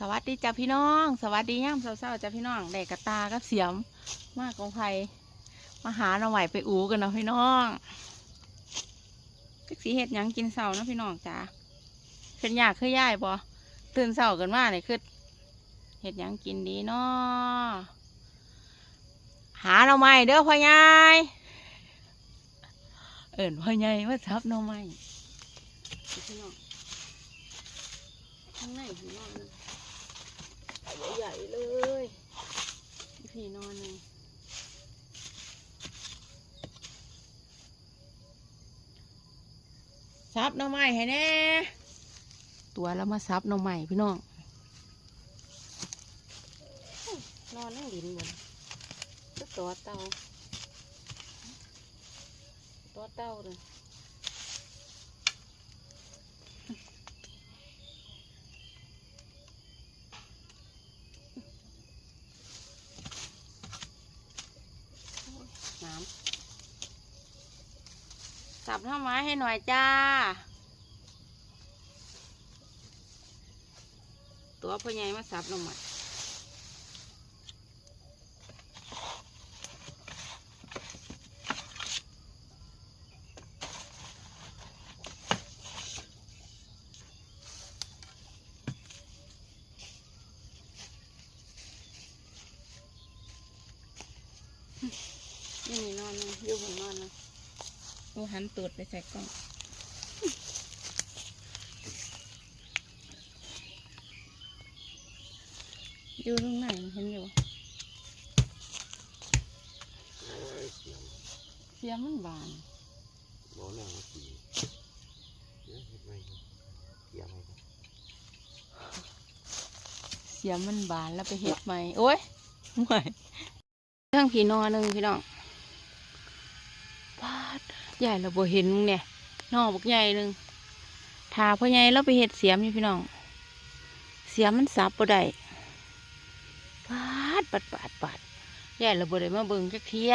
สวัสดีจ้าพี่น้อง สวัสดีย่ามเศร้าๆจ้าพี่น้องได้กระตากับเสียม มากของไผมาหาหน่อใหม่ไปอูกันเนาะพี่น้องจักสีเห็ดยังกินเสานะพี่น้องจ้าเป็นอยากคือย่ายบ่ตื่นเสากันมาเลยคือเห็ดยังกินดีเนาะหาหน่อใหม่เด้อพ่อใหญ่เอิญพ่อใหญ่มาทับหน่อใหม่พี่น้องข้างในพี่น้องนะ ใหญ่ๆเลยพี่นอนหนึ่งซับหน่อไม้ให้แน่ ตัวแล้วมาซับหน่อไม้พี่น้อง นอนนั่งดินบนก็ตัวเต่า ตัวเต่าเลย สับหน่อไม้ให้หน่อยจ้า ตัวพ่อใหญ่มาสับหน่อไม้นี่นี่นอนนะอยู่บนนอนนะ ดูหันตูดไปใส่กล้องอยู่ตรงไหนเห็นอยู่เสียงมันบานบ่แน่ว่าสีเดี๋ยวเฮ็ดไว้ครับเกี่ยไว้ครับเสียมันบานแล้วไปเห็ดใหม่โอ้ยไม่เรื่องผีนอนหนึ่งพี่น้องปาด ใหญ่เราบ่เห็นมึงเนี่ยนอบักใหญ่หนึ่งทาพ่อใหญ่แล้วไปเห็ดเสียมนี่พี่น้อง เสียมมันสับบ่ได้ปาดปัดปาดปาดใหญ่เราบ่ได้มาเบิ่งจักเทีย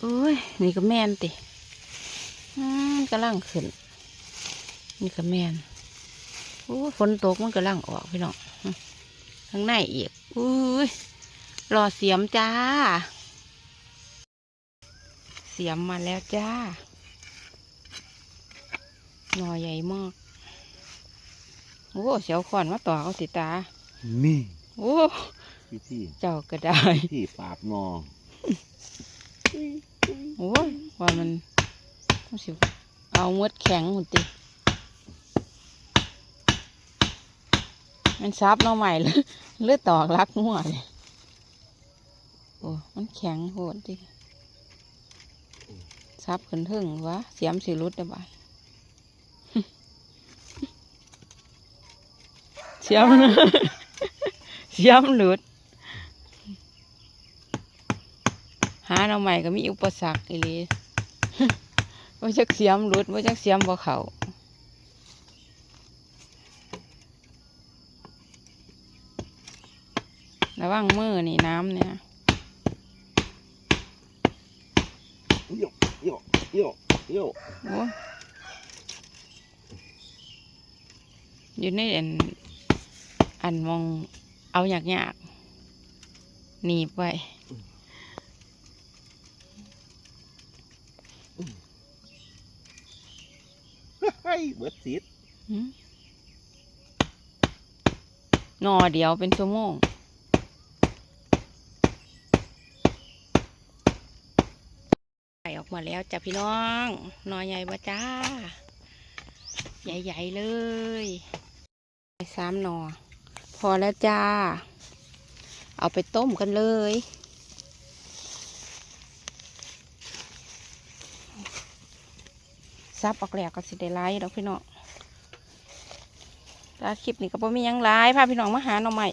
โอ้ยนี่ก็แม่นติอืมกำลังขึ้น นี่ก็แม่นโอ้ฝนตกมันกำลังออกพี่น้องข้างในอีกอุ้ยรอเสียมจ้า เสียมมาแล้วจ้า หน่อใหญ่มาก โอ้เสียวขอนมาต่อเอาสิตา นี่ โอ้วิธีเจ้าก็ได้วิธีปราบนอโอ้ยว่ามันมันสิเอามดแข็งหุ่นติ มันซับหน้อใหม่เลยเลือดตอกรักงัวเลยโอ้ มันแข็งโหดดิ ซับขึ้นถึงวะเสียมสิรุดได้บ่ายเสียมเสียมหลุด หาหน่อใหม่ก็มีอุปสรรคอีหลีว่าจักเสียมหลุดว่าจักเสียมบ่เขาระวังมือนี่น้ำเนี่ยนะ โย โยโยโยโอ้ยอยู่ในอันอันมองเอาอยากยากๆหนีบไว้เฮ้ยเบิดสีดหืมนอเดียวเป็นชั่วโมงไก่ออก มาแล้วจ้ะพี่น้องนอใหญ่บ่จ้า ใหญ่ๆเลยสามหนอ พอแล้วจ้า เอาไปต้มกันเลยซับออกแล้วก็สิได้ไล่ดอกพี่น้องถ้าคลิปนี้ก็บ่มียังหลาพาพี่น้องมาหาหน่อใหม่